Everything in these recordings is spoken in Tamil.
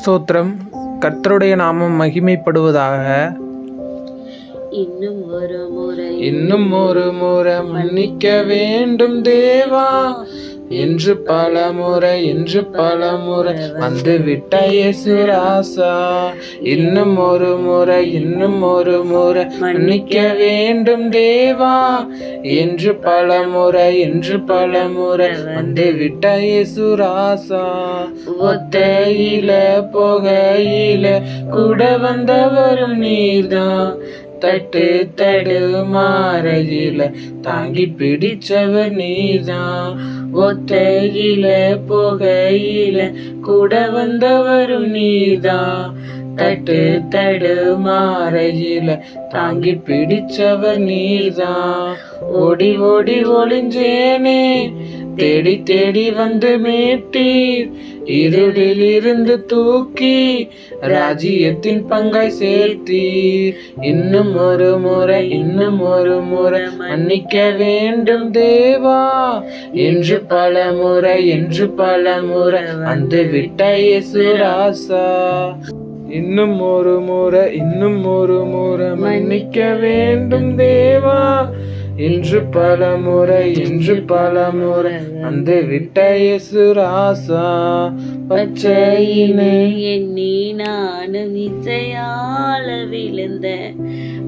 ஸ்தோத்திரம். கர்த்தருடைய நாமம் மகிமைப்படுவதாக. இன்னும் ஒரு முறை இன்னும் ஒரு முறை மன்னிக்க வேண்டும் தேவா. என்று பல முறை என்று பல முறை வந்து விட்ட இயேசுராசா இன்னும் ஒரு முறை இன்னும் ஒரு முறை மன்னிக்க வேண்டும் தேவா. என்று பலமுறை என்று பல முறை வந்து விட்ட இயேசுராசா ஒத்தையில புகையில கூட வந்தவரும் நீர்தான். தட்டு தடு மாறையில தாங்கி பிடிச்சவர் நீதான். ஒத்தையில புகையில கூட வந்தவரும் நீதான். தட்டு தடு மாறையில தாங்கி பிடிச்சவர் நீர்தான். ஓடி ஓடி ஒளிஞ்சேனே தேடி தேடி வந்து மீட்டீர். இருளில் இருந்து தூக்கி ராஜ்யத்தின் பங்கை சேர்த்தீர். இன்னும் ஒரு முறை இன்னும் ஒரு முறை மன்னிக்க வேண்டும் தேவா. என்று பல முறை என்று பல முறை வந்து விட்ட இயேசு ராசா. இன்னும் ஒரு முறை இன்னும் ஒரு முறை மன்னிக்க வேண்டும் தேவா. என்று பல முறை என்று பல முறை வந்து விட்ட இயேசு ராசா. பச்சையினை எண்ணி நானும் இசையால விழுந்த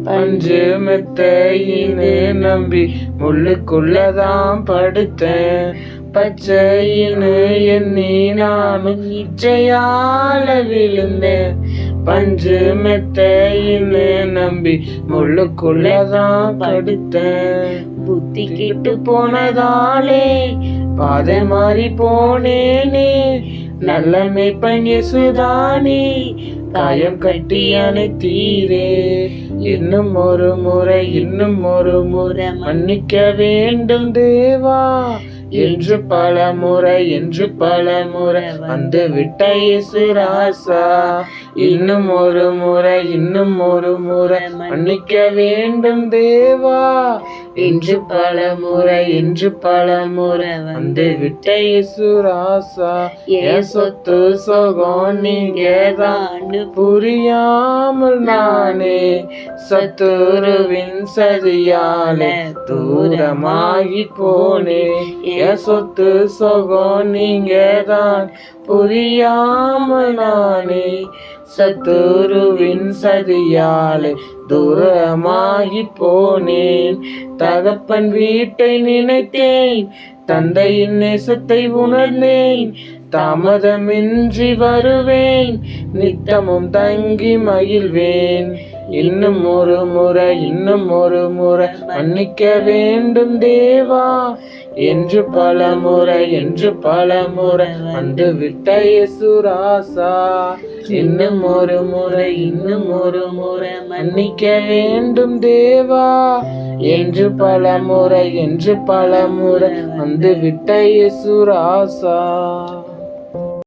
பஞ்சு மெத்தையினு நம்பி முள்ளுக்குள்ளதான் படுத்தேன். பச்சையினு எண்ணி நானும் இச்சையால விழுந்தேன். பஞ்சு மெத்தையின்னு நம்பி முள்ளுக்குள்ளதான் படுத்தேன். புத்தி கிட்டு போனதாலே பாதை மாறி போனேனே. நல்ல மேய்ப்பன் இயேசுதானே காயம் கட்டி அணைத்தீரே. இன்னும் ஒரு முறை இன்னும் ஒரு முறை மன்னிக்க வேண்டும் தேவா. என்று பல முறை என்று பல முறை வந்து விட்ட இயேசு ராசா. இன்னும் ஒரு முறை இன்னும் ஒரு முறை மன்னிக்க வேண்டும் தேவா. என்று பல முறை என்று பல முறை வந்து விட்ட இயேசு ராசா. என் சொத்து சொகம் நீங்க தான் புரியாமல் நானே சத்துருவின் சதியாலே தூரமாகி போனே. என் சொத்து சொகம் நீங்க தான் புரியாமல் நானே சத்துருவின் சதியாலே தூரமாகி போனேன் தகப்பன் வீட்டை நினைத்தேன் தந்தையின் நேசத்தை உணர்ந்தேன் தாமதமின்றி வருவேன் நித்தமும் தங்கி மகிழ்வேன். இன்னும் ஒரு முறை இன்னும் ஒரு முறை மன்னிக்க வேண்டும் தேவா. என்று பல முறை என்று பல முறை வந்து விட்ட இயேசுராசா. இன்னும் ஒரு முறை இன்னும் ஒரு முறை மன்னிக்க வேண்டும் தேவா. என்று பல முறை என்று பல முறை வந்து விட்ட இயேசுராசா.